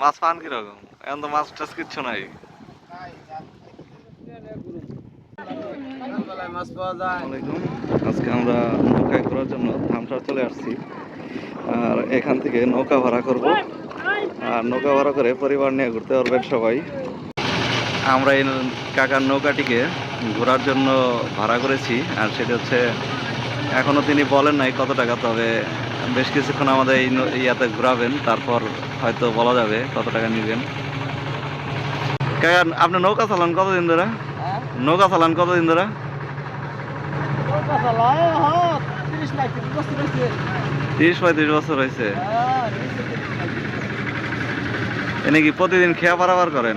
মাছ পান কীরকম? এখন তো মাছ টাছ কিচ্ছু নাই। মাছ পাওয়া যায়। আজকে আমরা নৌকায় ঘোরার জন্য ধামসার চলে আসছি। আর এখান থেকে নৌকা ভাড়া করব। আর নৌকা ভাড়া করে পরিবার নিয়ে ঘুরতে পারবেন সবাই। আমরা এই কাকার নৌকাটিকে ঘোরার জন্য ভাড়া করেছি। আর সেটা হচ্ছে এখনও তিনি বলেন নাই কত টাকা তবে বেশ কিছুক্ষণ আমাদের এই ইয়াতে ঘোরাবেন। তারপর হয়তো বলা যাবে কত টাকা নেবেন। আপনি নৌকা চালান কতদিন ধরে? হ্যাঁ? নৌকা চালান কতদিন ধরে? হ্যাঁ তিরিশ পঁয়ত্রিশ বছর হয়েছে হ্যাঁ। এনে কি প্রতিদিন খেয়া পারাবার করেন?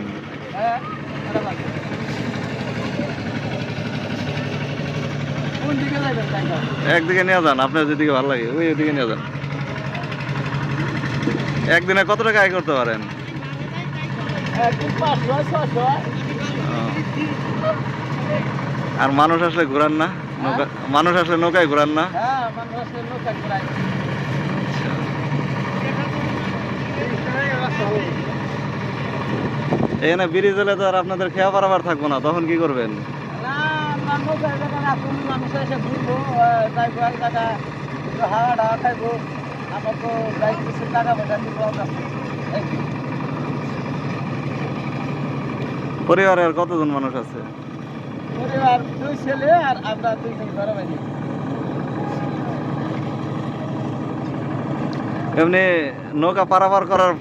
একদিকে নিয়ে যান আপনার যেদিকে ভালো লাগে ওই ওদিকে নিয়ে যান। একদিনে কত টাকা আয় করতে পারেন। আর মানুষ আসলে ঘোরান না নৌকা মানুষ আসলে নৌকায় ঘোরান না হ্যাঁ এখানে ব্রিজ হলে তো আর আপনাদের খেয়া পারাবার থাকব না তখন কি করবেন মানুষ এসে ঘুরবো আমার তো যাই কিছু টাকা পয়সা দিব পরিবারে আর কতজন মানুষ আছে? পরিবার দুই ছেলে আর আমরা দুইজন ঘরে বাইরে এমনি নৌকা পারাবার করার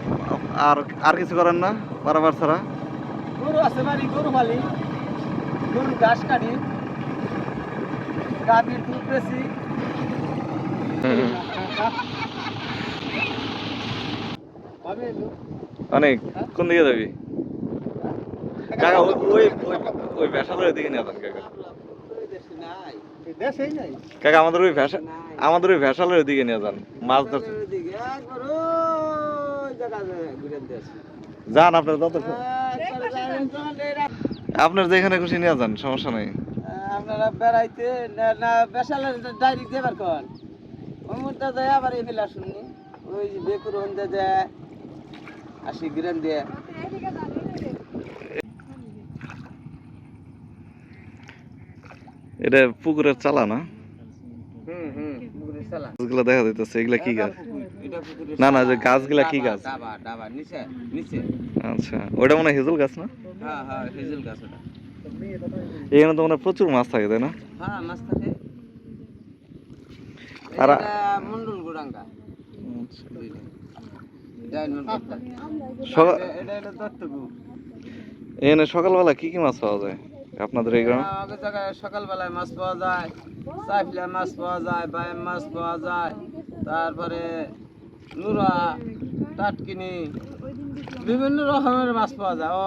আর আর কিছু করেন না? পারাবার ছাড়া? গরু আছে বাড়ি গরু পালি গরু ঘাস কাটি। গাভীর দুধ বেশি। অনেক। কোন দিকে যাবি? আমাদের ওই ভেসালের দিকে নিয়ে যান, মাছ ধরতে। যান, আপনার যত আপনার যেখানে খুশি নিয়ে যান, সমস্যা নেই। আপনারা বেড়াইতে না বেসালের ডাইরেক্ট দেবার কন ওই মুহূর্তে আবার ফেলা শুনি ওই বেকুর হন্দে যায় আশি গ্রাম দিয়ে। এটা পুকুরের চালা না? হুম হুম পুকুরের চালা। গাছগুলো দেখা যাইতেছে এগুলা কি গাছ? না না যে গাছগুলা কি গাছ? ডাবা ডাবা নিচে নিচে। আচ্ছা ওটা মনে হয় হেজল গাছ না? হ্যাঁ হ্যাঁ হেজেল গাছ ওটা। এখানে তো মনে হয় প্রচুর মাছ থাকে তাই না? হ্যাঁ মাছ থাকে। আর- মন্ডল গুড়াঙ্গা এখানে সকালবেলা কি কি মাছ পাওয়া যায়? আপনাদের এই গ্রামে? আমাদের জায়গায় সকালবেলায় মাছ পাওয়া যায় চাইফিলা মাছ পাওয়া যায় বায়াম মাছ পাওয়া যায় তারপরে নুরা টাটকিনি বিভিন্ন রকমের মাছ পাওয়া যায়। ও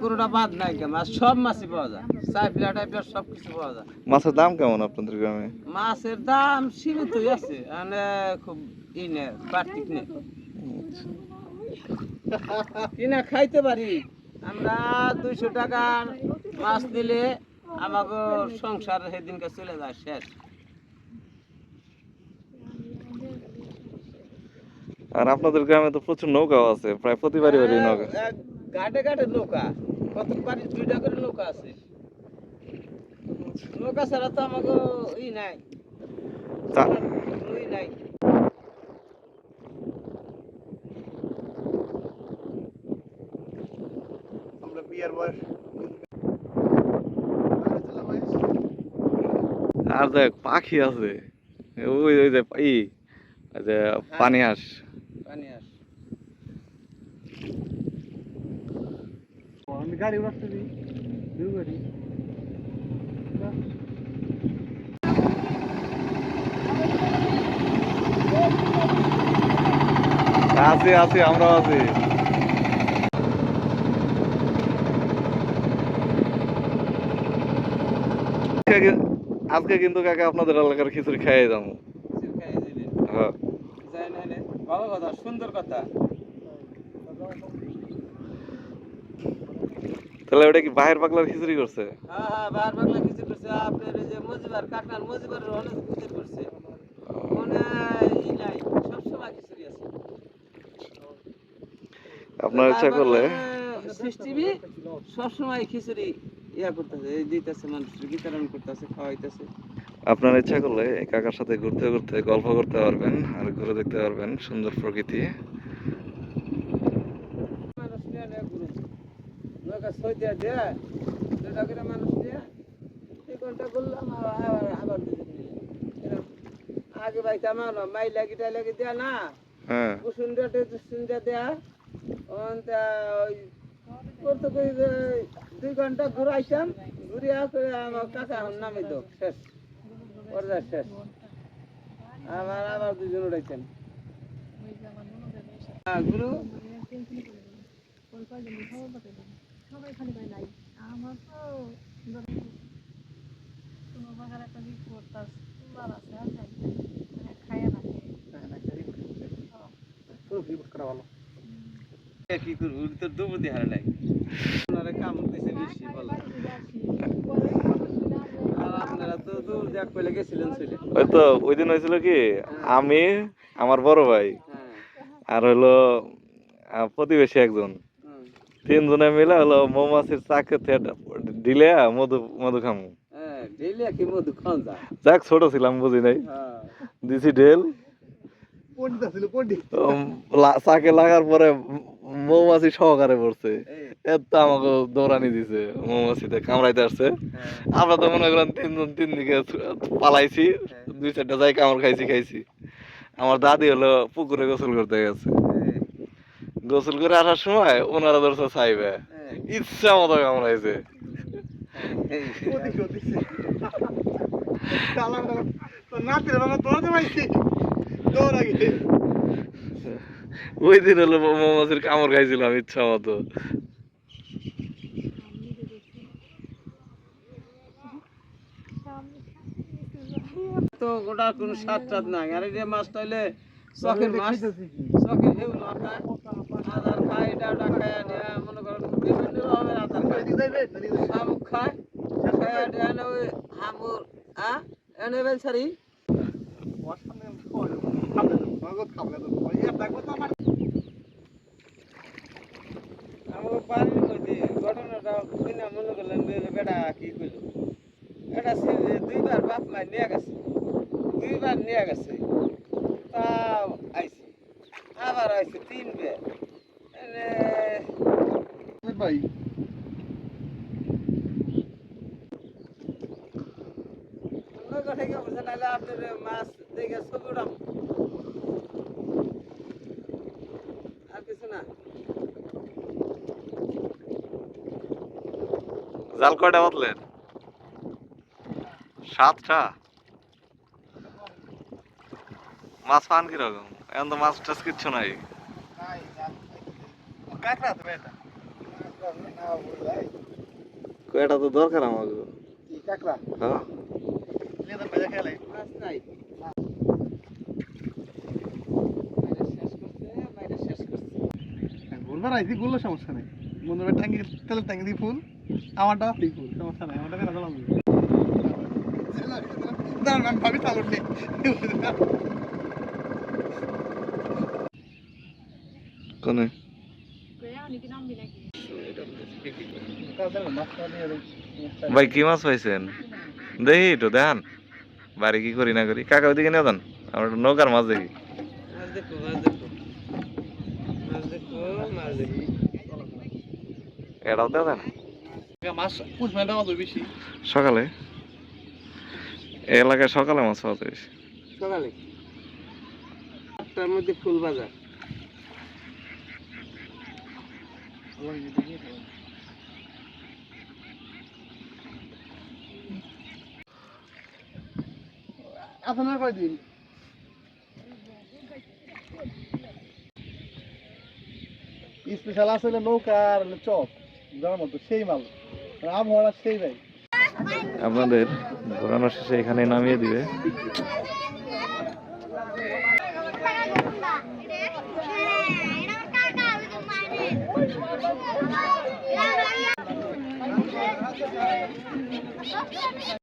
পুরোটা বাদ নাই মাছ সব মাছই পাওয়া যায়। চাইফিলা টাইপের সব কিছু পাওয়া যায়। মাছের দাম কেমন আপনাদের গ্রামে? মাছের দাম সীমিতই আছে মানে খুব ই নে বাড়তি নে কিনা খাইতে পারি। আমরা দুইশো টাকার মাছ দিলে আমাকে সংসার সেদিনকে চলে যায় শেষ। আর আপনাদের গ্রামে তো প্রচুর নৌকাও আছে প্রায় প্রতি বাড়ি বাড়ি নৌকা ঘাটে ঘাটে নৌকা কত বাড়ি দুইটা করে নৌকা আছে। নৌকা ছাড়া তো আমাকে ই নাই। ই নাই। আর দেখ পাখি আছে ওই ওই যে ই যে পানি হাঁস পানি আস আমি গাড়ি উড়াচ্ছি দুই গাড়ি আছি আছি আমরাও আছি। আজকে কিন্তু কাকা আপনাদের এলাকার খিচুড়ি খাইয়ে যাব। হ্যাঁ। ভালো কথা সুন্দর কথা। তাহলে ওটা কি বাহির পাগলার খিচুড়ি করছে? হ্যাঁ হ্যাঁ বাংলা কিছু করছে। আপনার এই যে মজিবার কাকনার মজিবারের অনেক কিছু করছে। মনে ই নাই সবসময় খিচুড়ি আছে। আপনার ইচ্ছা করলে। সবসময় খিচুড়ি। ইয়া করতেছে এই দিতেছে মানুষের বিতরণ করতেছে খাওয়াইতেছে। আপনার ইচ্ছা করলে এই কাকার সাথে ঘুরতে ঘুরতে গল্প করতে পারবেন আর ঘুরে দেখতে পারবেন সুন্দর প্রকৃতি। আগে বাইতে আমার মাই লাগি টাই লাগি দেয়া না। হ্যাঁ। টুসুন্ডা দেয়া। ওই করতে কই দুই ঘণ্টা ঘুরাইতাম ঘুরিয়া করে আমার কাকা এখন নামে দো শেষ পর্যায়ে শেষ আবার আবার দুজন হ্যাঁ, গুরু আমার তো বাগার একটা করতাস বার আছে আর যাই খাইয়া না হারে আপনারা দিছে বেশি বলা। ওই তো ওই দিন হয়েছিল কি আমি আমার বড় ভাই হ্যাঁ। আর হলো প্রতিবেশী একজন। তিনজনে মিলে হলো মৌমাছির চাকে দিলে মধু মধু খামু। হ্যাঁ ডেইলি কি মধু খান যায়? যাক ছোট ছিলাম বুঝি নাই। হ্যাঁ। দিছি ঢেল। চাকে লাগার পরে মৌমাছি সহকারে পড়ছে। এত আমাকে দৌড়ানি দিছে মৌমাছিতে কামড়াইতে আসছে। হ্যাঁ। আমরা তো মনে করেন তিনজন তিন দিকে পালাইছি দুই চারটা যাই কামড় খাইছি খাইছি। আমার দাদি হলো পুকুরে গোসল করতে গেছে। গোসল করে আসার সময় ওনারা ধরছে চাইবে ইচ্ছা মতো কামড়াইছে। নাতির বাবা দৌড়াতে পাইছি দৌড় আগে। ওই দিন হলো মৌমাছির কামড় খাইছিলাম, ইচ্ছা মতো। তো ওটা স্বাদ টাদ আর মাছটা হইলে চকের মাছ চকের হেউ আদার মনে করেন বিভিন্ন রকমের আদার শামুক খায় খায় এনে ওই হামুর হ্যাঁ এনে আমার বাড়ির মধ্যে ঘটনাটা কিনা মনে করলেন বেটা কি কইল? এটা সে দুইবার বাপ মা নিয়ে গেছে। দুইবার নিয়ে গেছে। তাও আইছে। আবার আইছে তিনবার। ভাই। আপনার মাছ দেখে ছবি উঠাম আর কিছু না জাল কয়টা বাতলেন সাতটা? মাছ পান কীরকম? এখন তো মাছ টাছ কিচ্ছু নাই। কাকড়া তো এটা এটা তো দরকার আমাকে। কাকড়া হ্যাঁ নাই বলল সমস্যা নেই। বন্ধুরা ট্যাঙ্কি তেলের দিয়ে ফুল। আমারটা সেই সমস্যা নাই আমারটা কেন চালাম দাঁড়ান আমি ভাবি চালুর নেই। কোনে? কি নাম নাকি ভাই কি মাছ পাইছেন? দেখি তো দেখান। বাড়ি কি করি না করি? কাকা ওইদিকে নিয়ে যান আমরা নৌকার মাছ দেখি। এটাও দেন সকালে? এলাকায় সকালে মাছ পাওয়া যায় বেশি। সকালে? আটটার মধ্যে ফুল বাজার। আপনার কয়দিন স্পেশাল আসলে নৌকা আর চপ। যাওয়ার মতো সেই মাল। আবহাওয়া সেই ভাই। আপনাদের ঘোরানো শেষে এখানে নামিয়ে দিবে।